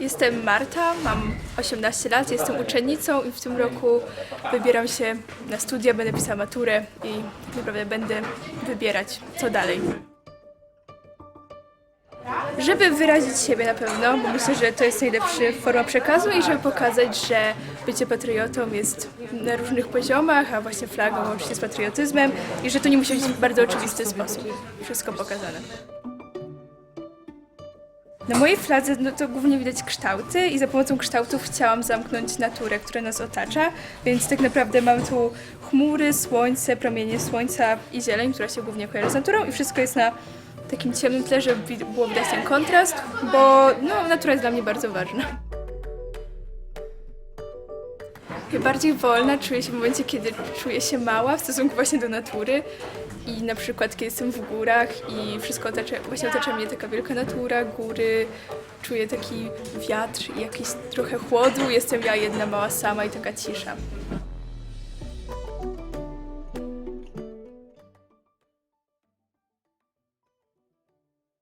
Jestem Marta, mam 18 lat, jestem uczennicą i w tym roku wybieram się na studia, będę pisała maturę i tak naprawdę będę wybierać co dalej. Żeby wyrazić siebie na pewno, bo myślę, że to jest najlepsza forma przekazu i żeby pokazać, że bycie patriotą jest na różnych poziomach, a właśnie flagą łączy się z patriotyzmem i że to nie musi być w bardzo oczywisty sposób. Wszystko pokazane. Na mojej fladze no to głównie widać kształty i za pomocą kształtów chciałam zamknąć naturę, która nas otacza, więc tak naprawdę mamy tu chmury, słońce, promienie słońca i zieleń, która się głównie kojarzy z naturą i wszystko jest na takim ciemnym tle, żeby było widać ten kontrast, bo no, natura jest dla mnie bardzo ważna. Bardziej wolna czuję się w momencie, kiedy czuję się mała w stosunku właśnie do natury i na przykład kiedy jestem w górach i wszystko otacza, właśnie otacza mnie taka wielka natura, góry, czuję taki wiatr i jakiś trochę chłodu, jestem ja jedna mała sama i taka cisza.